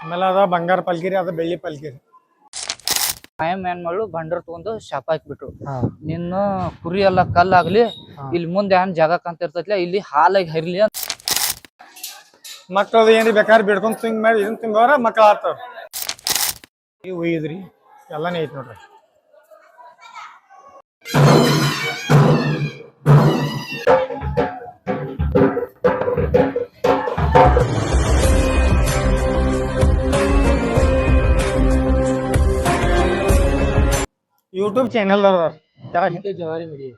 ಆಮೇಲೆ ಅದ ಬಂಗಾರ ಪಲ್ಕಿರಿ ಅದ ಬೆಳ್ಳಿ ಪಲ್ಕಿರಿ ಕಾಯಂ ಏನ್ ಮಾಡ್ಲು ಬಂಡರ್ ತಗೊಂಡು ಶಾಪ್ ಹಾಕ್ಬಿಟ್ರು. ನಿನ್ನ ಕುರಿ ಎಲ್ಲ ಕಲ್ಲಾಗ್ಲಿ ಇಲ್ಲಿ ಮುಂದೆ ಏನ್ ಜಾಗ ಅಂತ ಇರ್ತೈತ್ಲ ಇಲ್ಲಿ ಹಾಲಾಗಿ ಹರಿಲಿ ಅಂತ. ಮಕ್ಕಳದು ಏನ್ರಿ ಬೇಕಾದ್ರೆ ಬಿಡ್ಕೊಂಡ್ ತಿಂಗ್ ಮಾಡಿ ಇದನ್ನ ತಿಂದವ್ರ ಮಕ್ಕಳ ಆಡ್ತಾವ್ರಿ ಉಯ್ಯದ್ರಿ ಎಲ್ಲಾನೇ ಐತಿ ನೋಡ್ರಿ. ಯೂಟ್ಯೂಬ್ ಚಾನೆಲ್ ಜವಾರಿ ಮಿಡಿ.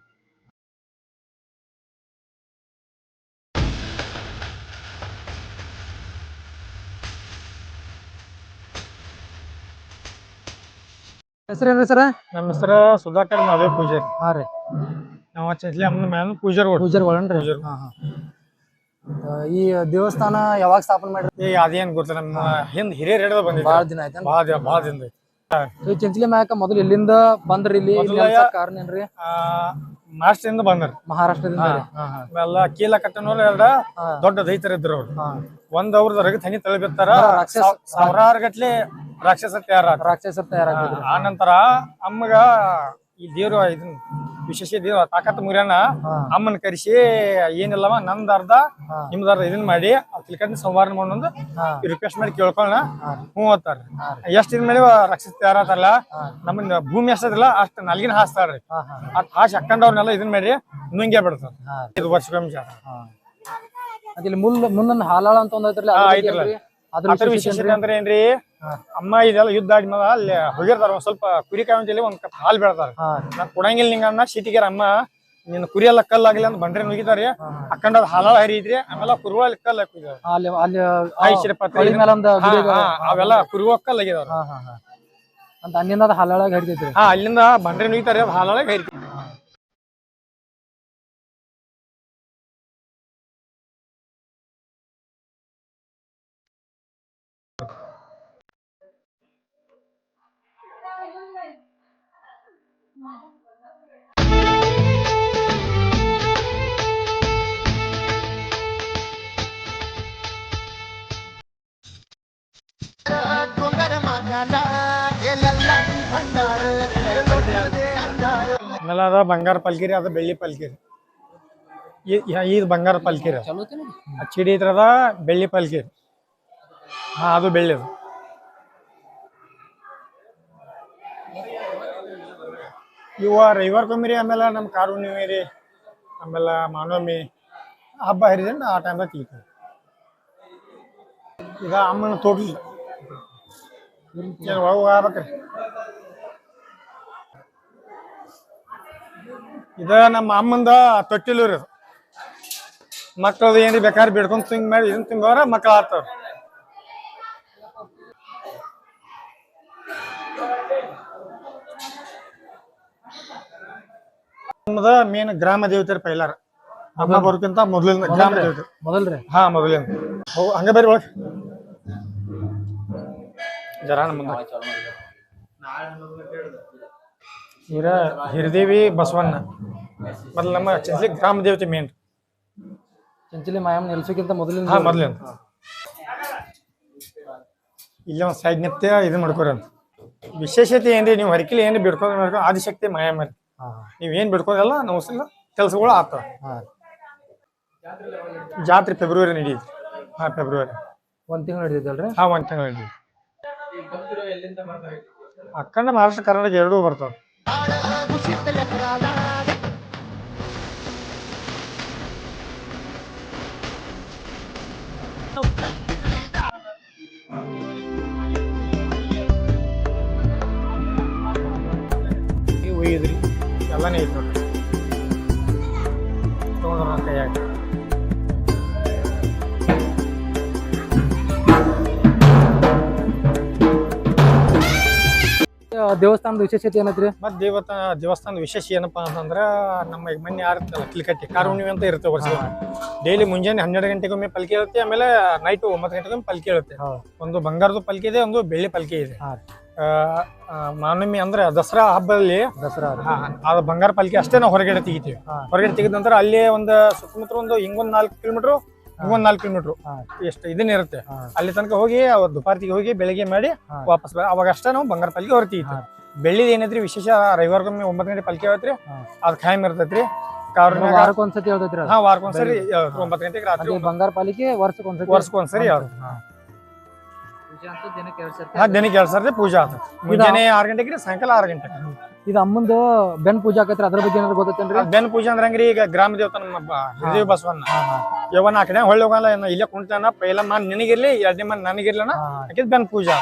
ಹೆಸರೇನ್ರಿ ಸರ? ನಮ್ಮ ಹೆಸರ ಸುಧಾಕರ್ ಮಾಧವ ಪೂಜಾರಿ ಹಾ ರೀ. ನಾವು ಚಂದ್ಲಿ ಅಮ್ಮನ ಮ್ಯಾಲ ಪೂಜರ್ ಪೂಜರ್ ಪೂಜಾರಿ. ಹಾ ಹಾ. ಆ, ಈ ದೇವಸ್ಥಾನ ಯಾವಾಗ ಸ್ಥಾಪನೆ ಮಾಡಿರಿ ಅದೇನ್ ಗೊತ್ತಿಲ್ಲ ನಮ್ಮ ಹಿಂದ್ ಹಿರಿಯರ್ ಹಿಡಿದ ಬಂದಿದ್ದ. ಬಾಳ ದಿನ ಆಯ್ತು ಭಾಳ ದಿನ ಭಾಳ ದಿನ ಐತಿ ಈ ಚಿಂಚಲಿ ಮ್ಯಾಕ ಮೊದಲು ಇಲ್ಲಿಂದ ಬಂದ್ರಿ ಇಲ್ಲಿ? ಮೊದಲ ಕಾರಣ ಏನ್ರಿ? ಮಾಸ್ಟ್ರಿಂದ ಬಂದ್ರಿ. ಮಹಾರಾಷ್ಟ್ರದಿಂದ ರೀ. ಕೀಲ ಕಟ್ಟನವ್ರು ಎಲ್ಲ ಹಾ. ದೊಡ್ಡ ದೈತರ ಇದ್ರು ಅವ್ರು. ಹಾ. ಒಂದ್ ಅವ್ರದ ರಗತ್ ಹನಿ ತಳಿಬಿತ್ತಾರ ರಾಕ್ಷಸ- ಸಾವಿರಾರು ಗಟ್ಲೆ ರಾಕ್ಷಸ ತಯಾರ ರಾಕ್ಷಸ ತಯಾರಾಗಿದ್ರಿ. ಆ ನಂತರ ಅಮ್ಮಗ ಈ ದೇವ್ರ ಇದನ್ ವಿಶೇಷ ದೇವ ತಾಕತ್ ಮುರಿಯಣ್ಣ ಹಾ. ಅಮ್ಮನ ಕರೆಸಿ ಏನಿಲ್ಲವ ನಂದ ಅರ್ಧ. ನಿಮ್ದ ಅರ್ಧ ಇದನ್ ಮಾಡಿ ತಿಳ್ಕೊಂಡ್ ಸಂವಾರ ಮಾಡೊಂದು ರಿಕ್ವೆಸ್ಟ್ ಮಾಡಿ ಕೇಳ್ಕೊಳ್ಳ ಹ್ಮ್ ಹ್ಞೂ ಓದ್ತಾರ ಎಷ್ಟ್ ಇದ್ ಮೇಲೆ ರಾಕ್ಷಸ ತಯಾರಲ್ಲ ನಮ್ಮನ್ನ ಭೂಮಿ ಎಷ್ಟದಿಲ್ಲ ಅಷ್ಟ್ ನಲ್ಗಿನ ಹಾಸ್ತಾರ್ರಿ ಅಷ್ಟ್ ಹಾಸಿ ಹಾಕೊಂಡವ್ರನ್ನೆಲ್ಲ ಇದನ್ ಮಾಡಿ ನುಂಗೇ ಬಿಡ್ತಾರ. ಇದು ವರ್ಷಕ್ಕೊಮ್ಮೆ ಜಾತ್ರೆ. ಅದಿಲ್ಲ ಮುಲ್ ಮುಂದೊಂದು ಹಾಲಾಳ ಅಂತ ಒಂದ್ ಐತ್ರಲ್ಲ ಹಾ, ಅದ್ರ ವಿಶೇಷತೆ? ಅಂದ್ರೆ ಏನ್ರಿ. ಅಮ್ಮ ಇದೆಲ್ಲ ಯುದ್ಧ ಆದ್ಮೇಲೆ ಅಲ್ಲಿ ಹೋಗಿರ್ತಾರ ಒಂದ್ ಸ್ವಲ್ಪ ಕುರಿ ಕಾವಂತಲ್ಲಿ ಒಂದ್ ಹಾಲ್ ಬೆಳ್ತಾರ ನಾ ಕೊಡಂಗಿಲ್ಲ ನಿಂಗನ್ನ ಸಿಟಿಗೆ ಅಮ್ಮ ನಿನ್ನ ಕುರಿ ಎಲ್ಲ ಆಗಿಲ್ಲ ಅಂತ ಬಂಡ್ರೆ ನುಗಿತಾರಿ ಅಕ್ಕಂಡ ಹಾಲಾಳ ಹರಿದ್ರಿ ಆಮೇಲೆ ಕುರುಗಳ ಕಲ್ಲು ಅವೆಲ್ಲ ಕುರುವ ಕಲ್ ಆಗಿದಾವ್ರ. ಹಾ ಹಾ ಹಾ. ಅಂತ ಅಲ್ಲಿಂದ ಹಾಲಾಳಾಗಿ ಹರಿತೈತ್ರಿ ಹಾ ಅಲ್ಲಿಂದ ಬಂಡ್ರೆ ನುಗಿತಾರಿ ಅದು ಹಾಲಾಳ ಹರಿತಿ ಆಮೇಲೆ ಅದ ಬಂಗಾರ ಪಲ್ಕಿರಿ ಅದ ಬೆಳ್ಳಿ ಪಲ್ಕಿರಿ. ಇದು ಬಂಗಾರ ಪಲ್ಕಿರಿ ಚಿಡಿ ಇದ್ರದ ಬೆಳ್ಳಿ ಪಲ್ಕಿರಿ. ಹಾ ಅದು ಬೆಳ್ಳಿದು ಇವ ರವಿವಾರಕ್ಕೊಮ್ಮೆ ಆಮೇಲೆ ನಮ್ಮ ಕಾರು ಹುಣ್ಣಿಮೆ ರೀ ಆಮೇಲೆ ಮಾನವಮಿ ಹಬ್ಬ ಹರಿದ್ರೆ ಆ ಟೈಮ್ದಾಗ ತೆಗಿತೀವಿ ಈಗ ಅಮ್ಮನ ತೋಟ್ಲಿ. ಏನು ಆಗ್ಬೇಕ್ರಿ ಇದ ನಮ್ಮ ಅಮ್ಮಂದ ತೊಟ್ಟಿಲು ರೀ ಮಕ್ಕಳದು ಏನ್ರಿ ಬೇಕಾದ್ರೆ ಬಿಡ್ಕೊಂಡು ತಿಂಗ್ ಮಾಡಿ ಇದನ್ನ ತಿಂಗಳ ಮಕ್ಳು ಆಡ್ತಾರ ನಮ್ಮದ ಮೇನ್ ಗ್ರಾಮ ದೇವತೆ ಪೈಲಾರ. ಅಮ್ಮ ಬರೋಕ್ಕಿಂತ ಮೊದಲಿನ ಗ್ರಾಮ ದೇವತೆ. ಮೊದಲ್ರಿ? ಹಾ ಮೊದಲಿನ. ಹೋಗು ಬೇರೆ ಒಳಗೆ. ಜರ ಇರ ಹಿರದೇವಿ ಬಸವಣ್ಣ. ಮೊದಲು ನಮ್ಮ ಚಂಚಲಿ ಗ್ರಾಮ ದೇವತೆ ಮೇನ್ ಚಂಚಲಿ ಮಾಯಮ್ಮ ನಿಲ್ಸೋಕ್ಕಿಂತ ಮೊದಲಿಂದ ಹಾ ಮೊದಲಿನ. ಇಲ್ಲಿ ಒಂದು ಸೈಡ್ ನಿತ್ಯ ಇದು ಮಾಡ್ಕೊರ ವಿಶೇಷತೆ ಏನ್ರಿ ನೀವು ಹರಕಿಲಿ ಏನ್ರಿ ಬಿಡ್ಕೊಂಡು ಆದಿಶಕ್ತಿ ಹಾ ನೀವು ಏನು ಬಿಡ್ಕೋದಲ್ಲ ನಾವು ಕೆಲಸಗಳು ಆಗ್ತವೆ. ಹಾ. ಜಾತ್ರೆ ಫೆಬ್ರವರಿ ನಡೀತು ಹಾ ಫೆಬ್ರವರಿ ಒಂದ್ ತಿಂಗಳು ನಡೀತಲ್ರಿ ಹಾ ಒಂದ್ ತಿಂಗಳು ನಡೀತು ಅಕ್ಕಂಡ ಮಹಾರಾಷ್ಟ್ರ ಕರ್ನಾಟಕ ಎರಡೂ ಬರ್ತಾವ. ಒಯ್ಯಿದ್ರಿ. ಎಲ್ಲನೇ ಇತ್ತು ನೋಡ್ರಿ. ತೊಗೊಂಡ್ರ ಕೈಯಾಗ ದೇವಸ್ಥಾನದ ವಿಶೇಷತೆ ಏನೈತ್ರಿ? ಮತ್ತೆ ದೇವತ ದೇವಸ್ಥಾನದ ವಿಶೇಷ ಏನಪ್ಪಾ ಅಂತಂದ್ರೆ ನಮ್ಮ ಮೊನ್ನೆ ಯಾರು ಕಿಲ್ಕಟ್ಟಿ ಕಾರುಣ್ಣಿಮೆ ಅಂತ ಇರುತ್ತೆ ವರ್ಷ ಡೈಲಿ ಮುಂಜಾನೆ ಹನ್ನೆರಡು ಗಂಟೆಗೊಮ್ಮೆ ಪಲ್ಕಿ ಇರುತ್ತೆ ಆಮೇಲೆ ನೈಟ್ ಒಂಬತ್ತು ಗಂಟೆಗೊಮ್ಮೆ ಪಲ್ಕಿ ಇರುತ್ತೆ. ಒಂದು ಬಂಗಾರದ ಪಲ್ಕಿ ಇದೆ ಒಂದು ಬೆಳ್ಳಿ ಪಲ್ಕಿ ಇದೆ. ಮಾನವಮಿ ಅಂದ್ರೆ ದಸರಾ ಹಬ್ಬದಲ್ಲಿ ದಸರಾ ಅದು ಬಂಗಾರ ಪಾಲಿಕೆ ಅಷ್ಟೇ ನಾವು ಹೊರಗಡೆ ತೆಗಿತೀವಿ. ಹೊರಗಡೆ ತೆಗೆದ ನಂತರ ಅಲ್ಲಿ ಒಂದು ಸುತ್ತಮುತ್ತ ಒಂದು ಹಿಂಗೊಂದು ನಾಲ್ಕು ಕಿಲೋಮೀಟರ್ ಒಂದ್ ನಾಲ್ಕು ಕಿಲೋಮೀಟರ್. ಎಷ್ಟು ಇದನ್ನ ಇರುತ್ತೆ. ಅಲ್ಲಿ ತನಕ ಹೋಗಿ ಅವ್ರ ದುಪಾರ್ತಿಗೆ ಹೋಗಿ ಬೆಳಿಗ್ಗೆ ಮಾಡಿ. ವಾಪಸ್ ಬರ ಅವಾಗ ಅಷ್ಟೇ ನಾವು ಬಂಗಾರ ಪಾಲಿಕೆ ಹೊರತೀವಿ. ಬೆಳ್ಳಿದ ಏನೈತ್ರಿ ವಿಶೇಷ ರವಿವಾರಕ್ಕೊಮ್ಮೆ ಒಂಬತ್ತು ಗಂಟೆ ಪಾಲಿಕೆ ಆಗತ್ರಿ. ಅದ್ ಖಾಯಂ ಇರ್ತೈತ್ರಿ. ವಾರಕ್ಕೊಂದ್ಸರಿ ಒಂಬತ್ತು ಗಂಟೆಗೆ ರಾತ್ರಿ ಬಂಗಾರ ಪಾಲಿಕೆ ವರ್ಷಕ್ಕೊಂದ್ಸರಿ ವರ್ಷಕ್ಕೊಂದ್ಸರಿ ಯಾವ್ದು? ಹಾ ದಿನಕ್ಕೆ ಎರಡು ಸರ್ತಿ ಪೂಜಾ ಆತ. ಮುಂಜಾನೆ ಆರು ಗಂಟೆಗೆ ಸಾಯಂಕಾಲ ಆರು ಗಂಟೆ ಇದು ಅಮ್ಮಂದು ಬೆನ್ ಪೂಜೆ ಆಕೈತ್ರಿ ಅದ್ರ ಬಗ್ಗೆ ಏನಾದ್ರು ಗೊತ್ತೈತೇನ್ರಿ? ಬೆನ್ ಪೂಜೆ ಅಂದ್ರೆ ಹಂಗ್ರಿ ಈಗ ಗ್ರಾಮ ದೇವತ ನಮ್ಮ ಹಿರಿಯ ಬಸವಣ್ಣ. ಯವನ ಆ ಕಡೆ ಹೊಳ್ಳಿ ಹೋಗಲ್ಲ ಇಲ್ಲೇ ಕುಂತಾನ ಪೈಲ ಮಾನ್ ನಿನಗಿರ್ಲಿ ಎರಡನೇ ಮನ್ ನನಗಿರ್ಲನ ಆಕಿದ್ ಬೆನ್ ಪೂಜಾ.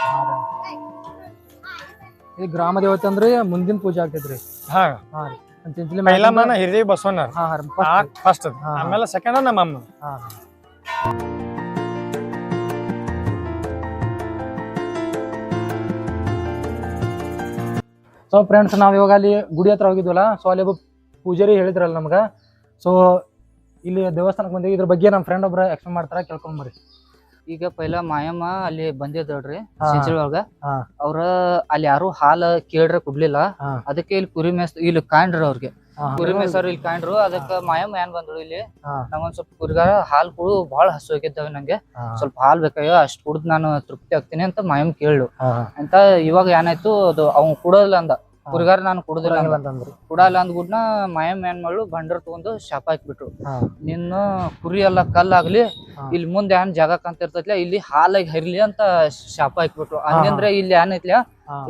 ಇದು ಗ್ರಾಮ ದೇವತೆ ಅಂದ್ರೆ ಮುಂದಿನ ಪೂಜೆ ಆಗ್ತೈತ್ರಿ. ಹಾ. ಹಾ ರೀ. ಪೈಲ ಮಾನ ಹಿರಿಯ ಬಸವಣ್ಣ ಫಸ್ಟ್. ಆಮೇಲೆ ಸೆಕೆಂಡ್ ನಮ್ಮ ಅಮ್ಮ. ಹಾ. ಸೊ ಫ್ರೆಂಡ್ಸ್ ನಾವು ಇವಾಗ ಅಲ್ಲಿ ಗುಡಿ ಹತ್ರ ಹೋಗಿದ್ವಲ್ಲ ಸೊ ಅಲ್ಲಿ ಒಬ್ಬ ಪೂಜಾರಿ ಹೇಳಿದ್ರಲ್ಲ ನಮ್ಗೆ. ಸೊ ಇಲ್ಲಿ ದೇವಸ್ಥಾನಕ್ಕೆ ಬಂದಿವಿ. ಇದ್ರ ಬಗ್ಗೆ ನಮ್ಮ ಫ್ರೆಂಡ್ ಒಬ್ರು ಎಕ್ಸ್ಪ್ಲೇನ್ ಮಾಡ್ತಾರ ಕೇಳ್ಕೊಂಡ್ ಬರ್ರಿ. ಈಗ ಪೈಲ ಮಾಯಮ್ಮ ಅಲ್ಲಿ ಬಂದಿದ್ದಳ್ರಿ ಒಳಗ. ಅವ್ರ ಅಲ್ಲಿ ಯಾರು ಹಾಲ ಕೇಳ್ರ ಕುಡ್ಲಿಲ್ಲ. ಅದಕ್ಕೆ ಇಲ್ಲಿ ಕುರಿ ಮೇಸ್ ಇಲ್ಲಿ ಕಾಣ್ರಿ ಅವ್ರಿಗೆ. ಕುರಿ ಮೇಸರ್ ಇಲ್ಲಿ ಕಾಣ್ರು. ಅದಕ್ಕ ಮಾಯಮ್ ಏನ್ ಬಂದ್ರು ಇಲ್ಲಿ? ನಮ್ಗೊಂದ್ ನಂಗೊಂದ್ ಸ್ವಲ್ಪ ಕುರಿಗಾರ ಹಾಲ್ ಕುಡು ಬಹಳ ಹಸು ಹೋಗಿದ್ದಾವೆ ನಂಗೆ. ಸ್ವಲ್ಪ ಹಾಲ್ ಬೇಕಾಗ ಅಷ್ಟ್ ಕುಡ್ದು ನಾನು ತೃಪ್ತಿ ಆಗ್ತೀನಿ ಅಂತ ಮಾಯಮ್ ಕೇಳು. ಅಂತ ಇವಾಗ ಏನಾಯ್ತು ಅದು ಅವ್ನ್ ಕುಡೋದಿಲ್ಲ ಅಂದ. ಕುರಿಗಾರ ನಾನು ಕುಡುದಿಲ್ಲ ಅಂತಂದ್ರು. ಕುಡಲ್ಲ ಅಂದ್ಗುಡ್ನ ಮಾಯಂ ಏನ್ ಮಾಡ್ಲು ಬಂಡರ್ ತಗೊಂಡು ಶಾಪ ಹಾಕ್ಬಿಟ್ರು. ನಿನ್ನ ಕುರಿ ಎಲ್ಲ ಕಲ್ಲಾಗ್ಲಿ. ಇಲ್ಲಿ ಮುಂದೆ ಏನ್ ಜಾಗ ಇರ್ತೈತ್ಲ ಇಲ್ಲಿ ಹಾಲಾಗಿ ಹರಿಲಿ ಅಂತ ಶಾಪ ಹಾಕ್ಬಿಟ್ರು. ಹಂಗಂದ್ರೆ ಇಲ್ಲಿ ಏನೈತ್ಲ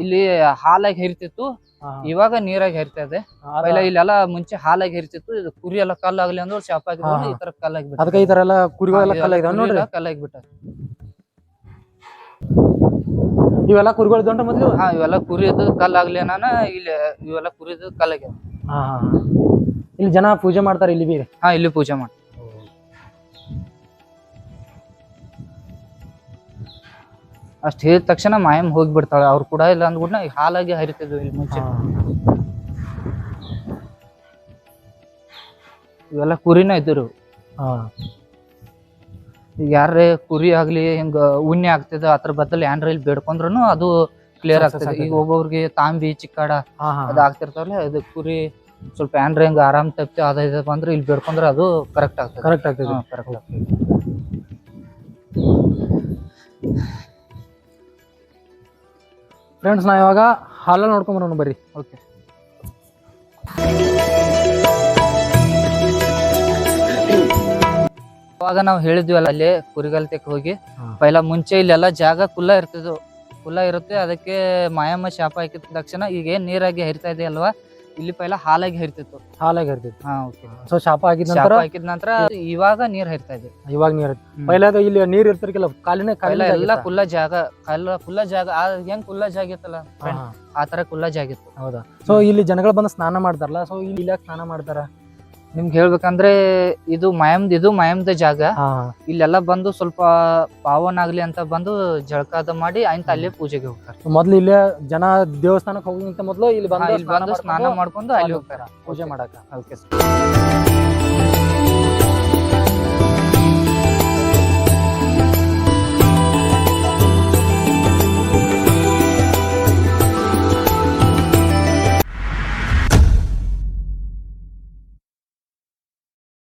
ಇಲ್ಲಿ ಹಾಲಾಗಿ ಹರಿತಿತ್ತು ಇವಾಗ ನೀರಾಗಿ ಹರಿತದೆ. ಪೈಲ ಇಲ್ಲೆಲ್ಲ ಮುಂಚೆ ಹಾಲಾಗಿ ಹರಿತಿತ್ತು ಇದು ಕುರಿ ಎಲ್ಲ ಕಲ್ಲಾಗ್ಲಿ ಅಂದ್ರೆ ಶಾಪ್ ಆಗಿ. ಈ ತರ ಕಲ್ಲಾಗಿ ಅದಕ್ಕೆ ಈ ತರ ಎಲ್ಲ ಕುರಿಗಳೆಲ್ಲ ಕಲ್ಲ ನೋಡಿ ನೋಡ್ರಿ. ಕಲ್ಲಾಗಿ ಬಿಟ್ಟ ಇವೆಲ್ಲ ಕುರಿಗಳು ದೊಡ್ಡ ಮೊದ್ಲು? ಹಾ ಇವೆಲ್ಲ ಕುರಿದು ಕಲ್ಲಾಗ್ಲಿ ನಾನ ಇಲ್ಲಿ ಇವೆಲ್ಲ ಕುರಿದು ಕಲ್ಲಾಗ್ಯಾವ. ಹಾ. ಇಲ್ಲಿ ಜನ ಪೂಜೆ ಮಾಡ್ತಾರೆ ಇಲ್ಲಿ ಬಿ ಹಾ ಇಲ್ಲಿ ಪೂಜೆ ಮಾಡಿ ಅಷ್ಟ್ ಹೇಳಿದ ತಕ್ಷಣ ಮಾಯಮ್ ಹೋಗ್ಬಿಡ್ತಾಳೆ. ಅವ್ರು ಕೂಡ ಇಲ್ಲ ಅಂದ್ಬಿಟ್ಟು ಹಾಲಾಗಿ ಹರಿತಿದ್ವು ಇಲ್ಲಿ ಮುಂಚೆ. ಇವೆಲ್ಲ ಕುರಿನ ಇದ್ರು ಈಗ ಯಾರೇ ಕುರಿ ಆಗ್ಲಿ ಹಿಂಗ ಉಣ್ಣೆ ಆಗ್ತದ ಅದ್ರ ಬದಲು ಏನ್ರ ಇಲ್ಲಿ ಬೇಡ್ಕೊಂಡ್ರು ಅದು ಕ್ಲಿಯರ್ ಆಗ್ತದೆ. ಈಗ. ಒಬ್ಬೊಬ್ರಿಗೆ ತಾಂಬಿ ಚಿಕ್ಕಾಡ ಅದು ಆಗ್ತಿರ್ತಾವಲ್ಲ ಇದು ಕುರಿ ಸ್ವಲ್ಪ ಏನ್ರ ಹಿಂಗ ಆರಾಮ್ ತಪ್ಪಿ ಅದ ಇದು ಬಂದ್ರೆ ಇಲ್ಲಿ ಬೇಡ್ಕೊಂಡ್ರೆ ಅದು ಕರೆಕ್ಟ್ ಆಗ್ತದೆ. ಕರೆಕ್ಟ್ ಆಗ್ತದೆ. ಕರೆಕ್ಟ್ ಆಗ್ತದೆ. ಫ್ರೆಂಡ್ಸ್ ನಾ ಇವಾಗ ಹಾಲಲ್ಲಿ ನೋಡ್ಕೊಂಡ್ ಬರೋಣ ಬರ್ರಿ. ಓಕೆ ಅವಾಗ ನಾವು ಹೇಳಿದ್ವಲ್ಲ ಅಲ್ಲಿ ಕುರಿಗಲ್ತಕ್ಕೆ ಹೋಗಿ. ಪೈಲ ಮುಂಚೆ ಇಲ್ಲೆಲ್ಲ ಜಾಗ ಕುಲ್ಲ ಇರ್ತಿದ್ವು. ಕುಲ್ಲ ಇರುತ್ತೆ ಅದಕ್ಕೆ ಮಾಯಮ್ಮ ಶಾಪ ಹಾಕಿದ ತಕ್ಷಣ ಈಗ ಏನ್ ನೀರಾಗಿ ಹರಿತಾ ಇದೆ ಅಲ್ವಾ ಇಲ್ಲಿ ಪೈಲ ಹಾಲಾಗಿ ಹರಿತಿತ್ತು. ಹಾಲಾಗಿ ಹರಿತಿತ್ತು. ಹಾ ಓಕೆ ಸೊ ಶಾಪ ಆಗಿದ ಶಾಪ ನಂತರ ಹಾಕಿದ ನಂತರ ಇವಾಗ ನೀರ್ ಹರಿತಾ ಇದೆ. ಇವಾಗ ನೀರ್. ಪೈಲ ಅದು ಇಲ್ಲಿ ನೀರ್ ಇರ್ತಿರ್ಕಿಲ್ಲ ಕಾಲಿನ ಪೈಲ ಕಾಲಿನ ಎಲ್ಲ ಕುಲ್ಲ ಜಾಗ ಕಲ್ಲ ಕುಲ್ಲ ಜಾಗ ಆ ಹೆಂಗ್ ಕುಲ್ಲ ಜಾಗ ಇತ್ತಲ್ಲ friend, ಆ ತರ ಕುಲ್ಲ ಜಾಗ ಇತ್ತು. ಹೌದಾ? ಸೊ ಇಲ್ಲಿ ಜನಗಳು ಬಂದು ಸ್ನಾನ ಮಾಡ್ತಾರಲ್ಲ ಸೊ ಇಲ್ಲಿ ಯಾಕೆ ಸ್ನಾನ ಮಾಡ್ತಾರ? ನಿಮ್ಗೆ ಹೇಳ್ಬೇಕಂದ್ರೆ ಇದು ಮಾಯಮ್ದ ಇದು ಮಾಯಮ್ದ ಜಾಗ. ಇಲ್ಲೆಲ್ಲ ಬಂದು ಸ್ವಲ್ಪ ಪಾವನ ಆಗ್ಲಿ ಅಂತ ಬಂದು ಜಳಕಾದ ಮಾಡಿ ಆಯ್ತು ಅಲ್ಲೇ ಪೂಜೆಗೆ ಹೋಗ್ತಾರೆ. ಮೊದ್ಲು ಇಲ್ಲೇ ಜನ ದೇವಸ್ಥಾನಕ್ಕೆ ಹೋಗಿಂತ ಮೊದ್ಲು ಇಲ್ಲಿ ಹಾ, ಬಂದು ಇಲ್ಲಿ ಬಂದು ಸ್ನಾನ ಮಾಡ್ಕೊಂಡು ಅಲ್ಲಿ ಹೋಗ್ತಾರೆ. ಪೂಜೆ ಮಾಡಕ ಓಕೆ.